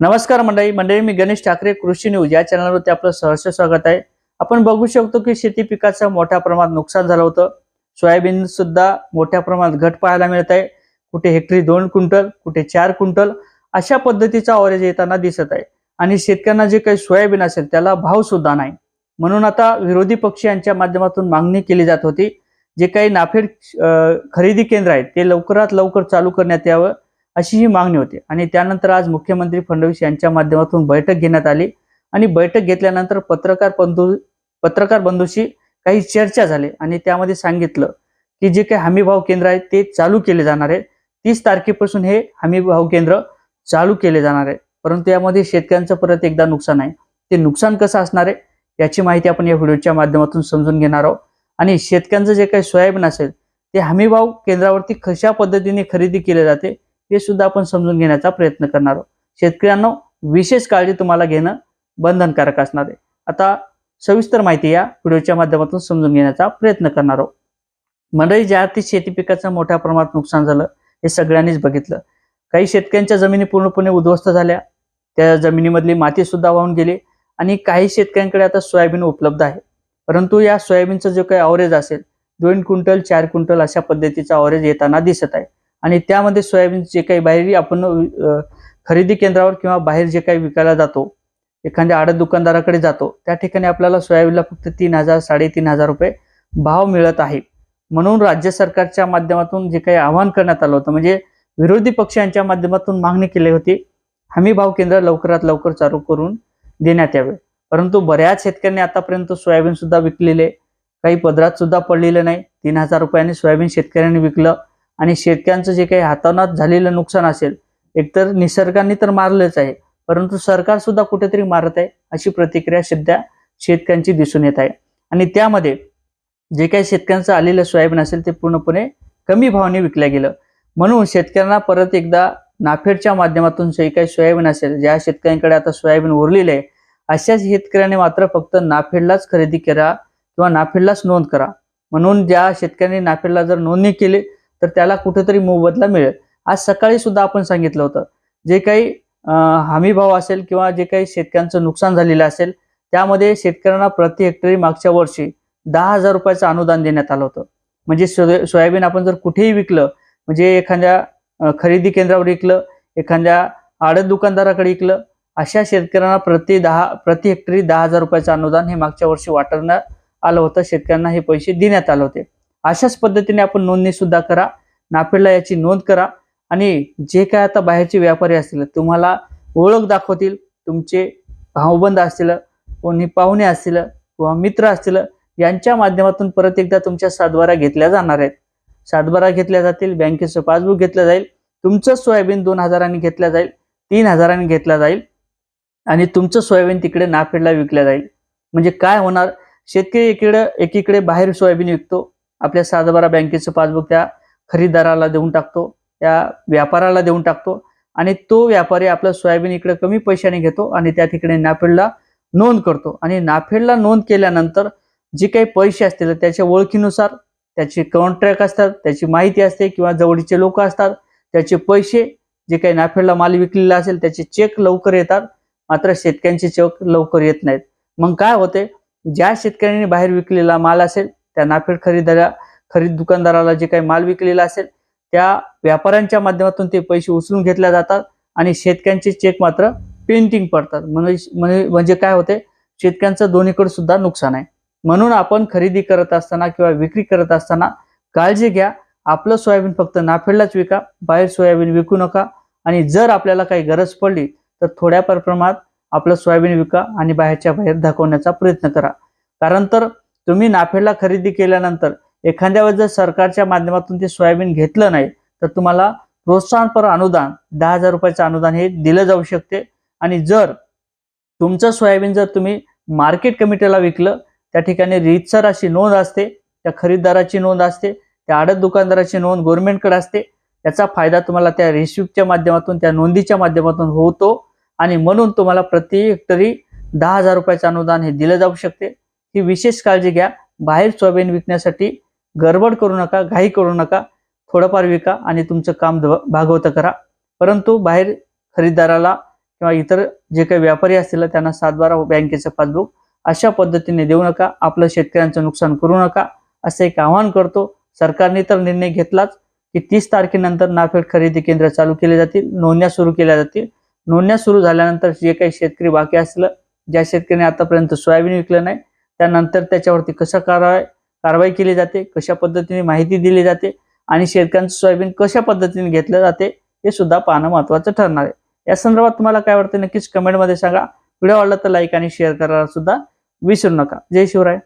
नमस्कार मंडळी मंडळी मी गणेश ठाकरे कृषी न्यूज. या चॅनलवरती आपलं सहर्ष स्वागत आहे. आपण बघू शकतो की शेती पिकाचं मोठ्या प्रमाणात नुकसान झालं होतं. सोयाबीन सुद्धा मोठ्या प्रमाणात घट पाहायला मिळत आहे. कुठे हेक्टरी दोन क्विंटल कुठे चार क्विंटल अशा पद्धतीचा ऑरेज येताना दिसत आहे. आणि शेतकऱ्यांना जे काही सोयाबीन असेल त्याला भाव सुद्धा नाही. म्हणून आता विरोधी पक्ष यांच्या माध्यमातून मागणी केली जात होती. जे काही नाफेड खरेदी केंद्र आहेत ते लवकरात लवकर चालू करण्यात यावं. अशी ही मागणी होती. आणि त्यानंतर आज मुख्यमंत्री फडणवीस यांच्या माध्यमातून बैठक घेण्यात आली. आणि बैठक घेतल्यानंतर पत्रकार बंधू पत्रकार बंधूशी काही चर्चा झाली. आणि त्यामध्ये सांगितलं की जे काही हमीभाव केंद्र आहे ते चालू केले जाणार आहे. तीस तारखेपासून हे हमीभाव केंद्र चालू केले जाणार आहे. परंतु यामध्ये शेतकऱ्यांचं परत एकदा नुकसान आहे. ते नुकसान कसं असणार आहे? याची माहिती आपण या व्हिडिओच्या माध्यमातून समजून घेणार आहोत. आणि शेतकऱ्यांचं जे काही सोयाबीन असेल ते हमीभाव केंद्रावरती कशा पद्धतीने खरेदी केले जाते? हे सुद्धा आपण समजून घेण्याचा प्रयत्न करणार आहोत. शेतकऱ्यांना विशेष काळजी तुम्हाला घेणं बंधनकारक असणार आहे. आता सविस्तर माहिती या व्हिडिओच्या माध्यमातून समजून घेण्याचा प्रयत्न करणार आहोत. मंडळी ज्या शेती पिकाचं मोठ्या प्रमाणात नुकसान झालं हे सगळ्यांनीच बघितलं. काही शेतकऱ्यांच्या जमिनी पूर्णपणे उद्ध्वस्त झाल्या. त्या जमिनीमधली माती सुद्धा वाहून गेली आणि काही शेतकऱ्यांकडे आता सोयाबीन उपलब्ध आहे. परंतु या सोयाबीनचं जो काही अवरेज असेल दोन क्विंटल चार क्विंटल अशा पद्धतीचा अवरेज येताना दिसत आहे. आणि त्यामध्ये सोयाबीन जे काही बाहेर आपण खरेदी केंद्रावर किंवा बाहेर जे काही विकायला जातो एखाद्या आडत दुकानदाराकडे जातो त्या ठिकाणी आपल्याला सोयाबीनला फक्त तीन हजार साडेतीन हजार रुपये भाव मिळत आहे. म्हणून राज्य सरकारच्या माध्यमातून जे काही आवाहन करण्यात आलं होतं म्हणजे विरोधी पक्षांच्या माध्यमातून मागणी केली होती हमी भाव केंद्र लवकरात लवकर चालू करून देण्यात यावे. परंतु बऱ्याच शेतकऱ्यांनी आतापर्यंत सोयाबीन सुद्धा विकलेले काही पदरात सुद्धा पडलेले नाही. तीन हजार रुपयांनी सोयाबीन शेतकऱ्यांनी विकलं आणि शेतकऱ्यांचं जे काही हातानात झालेलं नुकसान असेल एकतर निसर्गाने तर मारलंच आहे परंतु सरकार सुद्धा कुठेतरी मारत आहे अशी प्रतिक्रिया सध्या शेतकऱ्यांची दिसून येत आहे. आणि त्यामध्ये जे काही शेतकऱ्यांचं आलेलं सोयाबीन असेल ते पूर्णपणे कमी भावाने विकल्या गेलं. म्हणून शेतकऱ्यांना परत एकदा नाफेडच्या माध्यमातून जे काही सोयाबीन असेल ज्या शेतकऱ्यांकडे आता सोयाबीन उरलेलं आहे अशा शेतकऱ्यांनी मात्र फक्त नाफेडलाच खरेदी करा किंवा नाफेडलाच नोंद करा. म्हणून ज्या शेतकऱ्यांनी नाफेडला जर नोंदणी केली तर त्याला कुठेतरी मोबदला मिळेल. आज सकाळी सुद्धा आपण सांगितलं होतं जे काही हमीभाव हमी भाव असेल किंवा जे काही शेतकऱ्यांचं नुकसान झालेलं असेल त्यामध्ये शेतकऱ्यांना प्रति हेक्टरी मागच्या वर्षी दहा हजार रुपयाचं अनुदान देण्यात आलं होतं. म्हणजे सोयाबीन आपण जर कुठेही विकलं म्हणजे एखाद्या खरेदी केंद्रावर विकलं एखाद्या आडत दुकानदाराकडे विकलं अशा शेतकऱ्यांना प्रति दहा प्रति हेक्टरी दहा हजार रुपयाचं अनुदान हे मागच्या वर्षी वाटरण्यात आलं होतं. शेतकऱ्यांना हे पैसे देण्यात आले होते. अशाच पद्धतीने आपण नोंदणी सुद्धा करा. नाफेडला याची नोंद करा. आणि जे काय आता बाहेरचे व्यापारी असतील तुम्हाला ओळख दाखवतील तुमचे भावबंद असतील कोणी पाहुणे असतील किंवा मित्र असतील यांच्या माध्यमातून परत एकदा तुमच्या सातबारा घेतल्या जाणार आहेत. सातबारा घेतल्या जातील बँकेचं पासबुक घेतलं जाईल तुमचं सोयाबीन दोन हजारांनी घेतलं जाईल तीन हजारांनी घेतला जाईल आणि तुमचं सोयाबीन तिकडे नाफेडला विकल्या जाईल. म्हणजे काय होणार? शेतकरी एकीकडे एकीकडे बाहेर सोयाबीन विकतो आपल्या सातबारा बँकेचं पासबुक त्या खरीदाराला देऊन टाकतो त्या व्यापाराला देऊन टाकतो आणि तो व्यापारी आपलं सोयाबीन इकडे कमी पैशाने घेतो आणि त्या ठिकाणी नाफेडला नोंद करतो. आणि नाफेडला नोंद केल्यानंतर जे काही पैसे असतील त्याच्या ओळखीनुसार त्याचे कॉन्ट्रॅक्ट असतात त्याची माहिती असते किंवा जवळचे लोक असतात त्याचे पैसे जे काही नाफेडला माल विकलेला असेल त्याचे चेक लवकर येतात मात्र शेतकऱ्यांचे चेक लवकर येत नाहीत. मग काय होते? ज्या शेतकऱ्यांनी बाहेर विकलेला माल असेल त्या नाफेड खरेदीदारा खरीद दुकानदाराला जे काही माल विकलेला असेल त्या व्यापाऱ्यांच्या माध्यमातून ते पैसे उचलून घेतल्या जातात आणि शेतकऱ्यांचे चेक मात्र पेंटिंग पडतात. म्हणजे म्हणजे काय होते? शेतकऱ्यांचं दोन्हीकडे सुद्धा नुकसान आहे. म्हणून आपण खरेदी करत असताना किंवा विक्री करत असताना काळजी घ्या. आपलं सोयाबीन फक्त नाफेडलाच विका. बाहेर सोयाबीन विकू नका. आणि जर आपल्याला काही गरज पडली तर थोड्याफार प्रमाणात आपलं सोयाबीन विका आणि बाहेरच्या बाहेर दाखवण्याचा प्रयत्न करा. कारण तर तुम्ही नाफेडला खरेदी केल्यानंतर एखाद्या वेळेस जर सरकारच्या माध्यमातून ते सोयाबीन घेतलं नाही तर तुम्हाला प्रोत्साहनपर अनुदान दहा हजार रुपयाचं अनुदान हे दिलं जाऊ शकते. आणि जर तुमचं सोयाबीन जर तुम्ही मार्केट कमिटीला विकलं त्या ठिकाणी रीतसर अशी नोंद असते त्या खरीददाराची नोंद असते त्या आडत दुकानदाराची नोंद गव्हर्नमेंटकडे असते त्याचा फायदा तुम्हाला त्या रिसिप्टच्या माध्यमातून त्या नोंदीच्या माध्यमातून होतो. आणि म्हणून तुम्हाला प्रति हेक्टरी दहा हजार रुपयाचं अनुदान हे दिलं जाऊ शकते. ही विशेष काळजी घ्या. बाहेर सोयाबीन विकण्यासाठी गडबड करू नका घाई करू नका. थोडंफार विका आणि तुमचं काम ध- भागवतं करा. परंतु बाहेर खरीददाराला किंवा इतर जे काही व्यापारी असतील त्यांना सातबारा बँकेचं पासबुक अशा पद्धतीने देऊ नका. आपलं शेतकऱ्यांचं नुकसान करू नका. असं एक आवाहन करतो. सरकारने तर निर्णय घेतलाच की तीस तारखेनंतर नाफेड खरेदी केंद्र चालू केले जातील नोंदण्या सुरू केल्या जातील. नोंदण्या सुरू झाल्यानंतर जे काही शेतकरी बाकी असलं ज्या शेतकऱ्याने आतापर्यंत सोयाबीन विकलं नाही त्यानंतर त्याच्यावरती कसं कारवाई कारवाई केली जाते कशा पद्धतीने माहिती दिली जाते आणि शेतकऱ्यांचं सोयाबीन कशा पद्धतीने घेतलं जाते हे सुद्धा पाहणं महत्वाचं ठरणार आहे. या संदर्भात तुम्हाला काय वाटतं नक्कीच कमेंटमध्ये सांगा. व्हिडिओ आवडला तर लाईक आणि शेअर करायला सुद्धा विसरू नका. जय शिवराय.